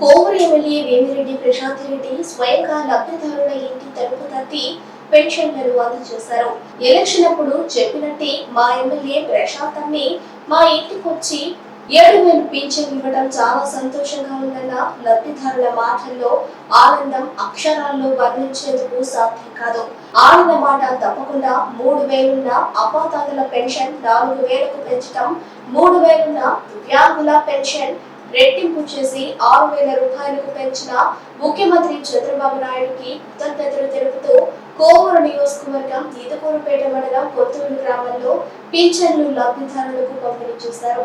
Kovur MLA Vemireddy Prashanth Reddy స్వయంగా లబ్ధిదారుల ఇంటి తలుపు తట్టి పెన్షన్లను అందజేశారు. ఎలక్షన్ అప్పుడు చెప్పినట్టే మా ఎమ్మెల్యే ప్రశాంత్ అమ్మి మా ఇంటికి వచ్చి ఏడు వేలు పింఛన్ ఇవ్వడం చాలా సంతోషంగా ఉందన్న లబ్ధిదారుల మాటల్లో ఆనందం అక్షరాల్లో వర్ణించేందుకు సాధ్యం కాదు. ఆనంద మాట తప్పకుండా మూడు వేలున్న అపాతాదుల పెన్షన్ నాలుగు వేలకు పెంచడం మూడు వేలున్న దివ్యాంగుల పెన్షన్ రెట్టింపు చేసి ఆరు వేల రూపాయలకు పెంచిన ముఖ్యమంత్రి చంద్రబాబు నాయుడుకి కృతజ్ఞతలు తెలుపుతూ కోవూరు నియోజకవర్గం ఈతకూరుపేట మండలం కొత్తూరు గ్రామంలో పింఛన్లు లబ్ధిదారులకు పంపిణీ చేశారు.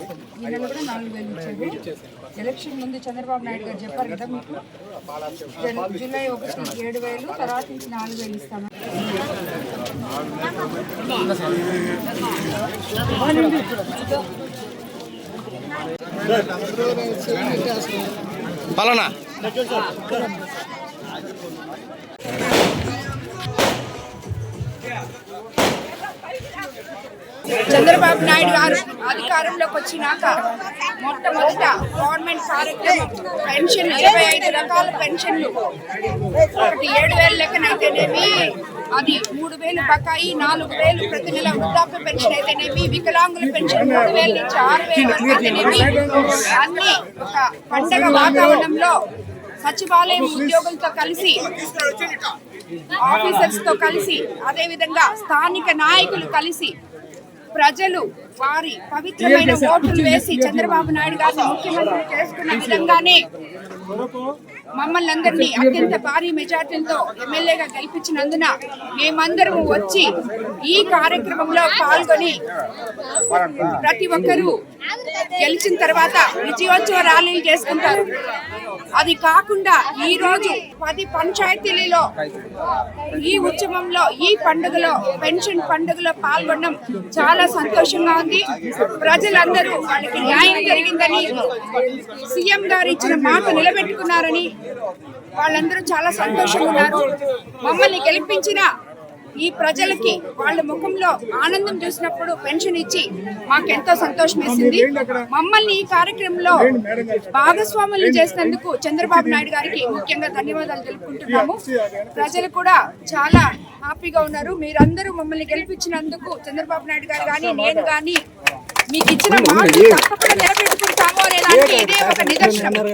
కదా ఈయన కూడా నాలుగు వేలు ఇచ్చారు. ఎలక్షన్ ముందు చంద్రబాబు నాయుడు గారు చెప్పారు కదా మీకు? జూలై ఒకటి ఏడు వేలు తర్వాత నుంచి నాలుగు వేలు ఇస్తాము పలానా చంద్రబాబు నాయుడు గారు అధికారంలోకి వచ్చినాక మొట్టమొదట గవర్నమెంట్ కార్యక్రమం పెన్షన్ ఇరవై ఐదు రకాల పెన్షన్లు. ఒకటి ఏడు వేల లెక్కనైతేనేమి అది మూడు వేలు బకాయి నాలుగు వేలు ప్రతి నెల వృద్ధాప్య పెన్షన్ అయితేనేమి వికలాంగుల పెన్షన్ మూడు వేల నుంచి ఆరు వేలు అయితేనేమి. అన్ని ఒక పండగ వాతావరణంలో సచివాలయం ఉద్యోగులతో కలిసి ఆఫీసర్స్తో కలిసి అదేవిధంగా స్థానిక నాయకులు కలిసి ప్రజలు వారి పవిత్రమైన ఓట్లు వేసి చంద్రబాబు నాయుడు గారిని ముఖ్యమంత్రి చేసుకున్న విధంగానే మమ్మల్ని అందరినీ అత్యంత భారీ మెజార్టీలతో ఎమ్మెల్యేగా గెలిపించినందున మేమందరం వచ్చి ఈ కార్యక్రమంలో పాల్గొని ప్రతి ఒక్కరూ గెలిచిన తర్వాత విజయోత్సవ ర్యాలీలు చేసుకుంటారు. అది కాకుండా ఈ రోజు పది పంచాయతీలలో ఈ ఉత్సవంలో ఈ పండుగలో పెన్షన్ పండుగలో పాల్గొనడం చాలా సంతోషంగా ఉంది. ప్రజలందరూ వాళ్ళకి న్యాయం జరిగిందని సీఎం గారు ఇచ్చిన మాట నిలబెట్టుకున్నారని వాళ్ళందరూ చాలా సంతోషంగా ఉన్నారు. మమ్మల్ని గెలిపించిన ఈ ప్రజలకి వాళ్ళ ముఖంలో ఆనందం చూసినప్పుడు పెన్షన్ ఇచ్చి మాకెంతో సంతోషం వేసింది. మమ్మల్ని ఈ కార్యక్రమంలో భాగస్వాములు చేసినందుకు చంద్రబాబు నాయుడు గారికి ముఖ్యంగా ధన్యవాదాలు తెలుపుకుంటున్నాము. ప్రజలు కూడా చాలా హ్యాపీగా ఉన్నారు. మీరందరూ మమ్మల్ని గెలిపించినందుకు చంద్రబాబు నాయుడు గారు కానీ నేను కానీ మీకు ఇచ్చిన మాట తప్పకుండా నిలబెట్టుకుంటాము అనే దానికి ఇదే ఒక నిదర్శనం.